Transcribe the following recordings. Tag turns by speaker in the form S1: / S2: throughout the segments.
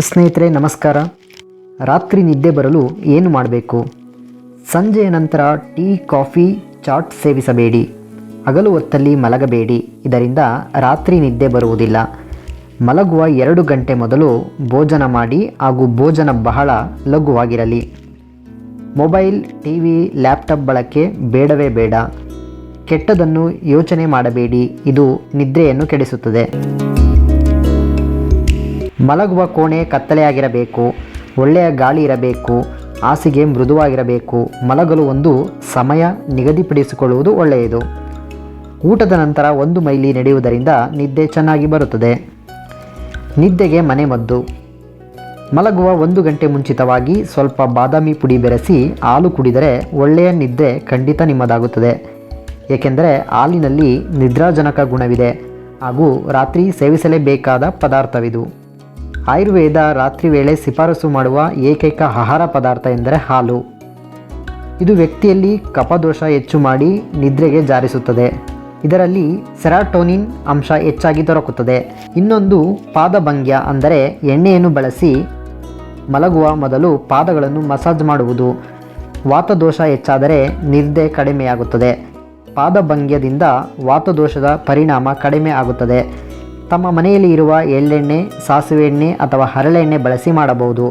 S1: ಸ್ನೇಹಿತರೆ, ನಮಸ್ಕಾರ. ರಾತ್ರಿ ನಿದ್ದೆ ಬರಲು ಏನು ಮಾಡಬೇಕು? ಸಂಜೆಯ ನಂತರ ಟೀ, ಕಾಫಿ, ಚಾಟ್ ಸೇವಿಸಬೇಡಿ. ಹಗಲು ಹೊತ್ತಲ್ಲಿ ಮಲಗಬೇಡಿ. ಇದರಿಂದ ರಾತ್ರಿ ನಿದ್ದೆ ಬರುವುದಿಲ್ಲ. ಮಲಗುವ ಎರಡು ಗಂಟೆ ಮೊದಲು ಭೋಜನ ಮಾಡಿ ಹಾಗೂ ಭೋಜನ ಬಹಳ ಲಘುವಾಗಿರಲಿ. ಮೊಬೈಲ್ ಟಿ ವಿ ಲ್ಯಾಪ್ಟಾಪ್ ಬಳಕೆ ಬೇಡವೇ ಬೇಡ. ಕೆಟ್ಟದನ್ನು ಯೋಚನೆ ಮಾಡಬೇಡಿ. ಇದು ನಿದ್ರೆಯನ್ನು ಕೆಡಿಸುತ್ತದೆ. ಮಲಗುವ ಕೋಣೆ ಕತ್ತಲೆಯಾಗಿರಬೇಕು, ಒಳ್ಳೆಯ ಗಾಳಿ ಇರಬೇಕು, ಹಾಸಿಗೆ ಮೃದುವಾಗಿರಬೇಕು, ಮಲಗಲು ಒಂದು ಸಮಯ ನಿಗದಿಪಡಿಸಿಕೊಳ್ಳುವುದು ಒಳ್ಳೆಯದು. ಊಟದ ನಂತರ ಒಂದು ಮೈಲಿ ನಡೆಯುವುದರಿಂದ ನಿದ್ದೆ ಚೆನ್ನಾಗಿ ಬರುತ್ತದೆ. ನಿದ್ದೆಗೆ ಮನೆಮದ್ದು ಮಲಗುವ ಒಂದು ಗಂಟೆ ಮುಂಚಿತವಾಗಿ ಸ್ವಲ್ಪ ಬಾದಾಮಿ ಪುಡಿ ಬೆರೆಸಿ ಹಾಲು ಕುಡಿದರೆ ಒಳ್ಳೆಯ ನಿದ್ದೆ ಖಂಡಿತ ನಿಮ್ಮದಾಗುತ್ತದೆ. ಏಕೆಂದರೆ ಹಾಲಿನಲ್ಲಿ ನಿದ್ರಾಜನಕ ಗುಣವಿದೆ ಹಾಗೂ ರಾತ್ರಿ ಸೇವಿಸಲೇಬೇಕಾದ ಪದಾರ್ಥವಿದು. ಆಯುರ್ವೇದ ರಾತ್ರಿ ವೇಳೆ ಶಿಫಾರಸು ಮಾಡುವ ಏಕೈಕ ಆಹಾರ ಪದಾರ್ಥ ಎಂದರೆ ಹಾಲು. ಇದು ವ್ಯಕ್ತಿಯಲ್ಲಿ ಕಪದೋಷ ಹೆಚ್ಚು ಮಾಡಿ ನಿದ್ರೆಗೆ ಜಾರಿಸುತ್ತದೆ. ಇದರಲ್ಲಿ ಸೆರಾಟೋನಿನ್ ಅಂಶ ಹೆಚ್ಚಾಗಿ ದೊರಕುತ್ತದೆ. ಇನ್ನೊಂದು ಪಾದಭಂಗ್ಯ ಅಂದರೆ ಎಣ್ಣೆಯನ್ನು ಬಳಸಿ ಮಲಗುವ ಮೊದಲು ಪಾದಗಳನ್ನು ಮಸಾಜ್ ಮಾಡುವುದು. ವಾತದೋಷ ಹೆಚ್ಚಾದರೆ ನಿದ್ದೆ ಕಡಿಮೆಯಾಗುತ್ತದೆ. ಪಾದಭಂಗ್ಯದಿಂದ ವಾತದೋಷದ ಪರಿಣಾಮ ಕಡಿಮೆ ಆಗುತ್ತದೆ. ತಮ್ಮ ಮನೆಯಲ್ಲಿ ಇರುವ ಎಳ್ಳೆಣ್ಣೆ ಸಾಸಿವೆ ಎಣ್ಣೆ ಅಥವಾ ಹರಳೆಣ್ಣೆ ಬಳಸಿ ಮಾಡಬಹುದು.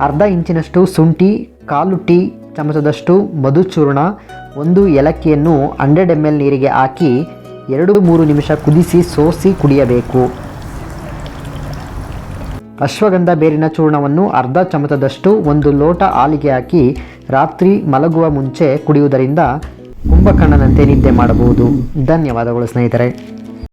S1: ಅರ್ಧ ಇಂಚಿನಷ್ಟು ಶುಂಠಿ, ಕಾಲು ಟೀ ಚಮಚದಷ್ಟು ಮಧುಚೂರ್ಣ, ಒಂದು ಏಲಕ್ಕಿಯನ್ನು ಹಂಡ್ರೆಡ್ ಎಂ ಎಲ್ ನೀರಿಗೆ ಹಾಕಿ ಎರಡು ಮೂರು ನಿಮಿಷ ಕುದಿಸಿ ಸೋಸಿ ಕುಡಿಯಬೇಕು. ಅಶ್ವಗಂಧ ಬೇರಿನ ಚೂರ್ಣವನ್ನು ಅರ್ಧ ಚಮಚದಷ್ಟು ಒಂದು ಲೋಟ ಹಾಲಿಗೆ ಹಾಕಿ ರಾತ್ರಿ ಮಲಗುವ ಮುಂಚೆ ಕುಡಿಯುವುದರಿಂದ ಕುಂಭಕರ್ಣನಂತೆ ನಿದ್ದೆ ಮಾಡಬಹುದು. ಧನ್ಯವಾದಗಳು ಸ್ನೇಹಿತರೆ.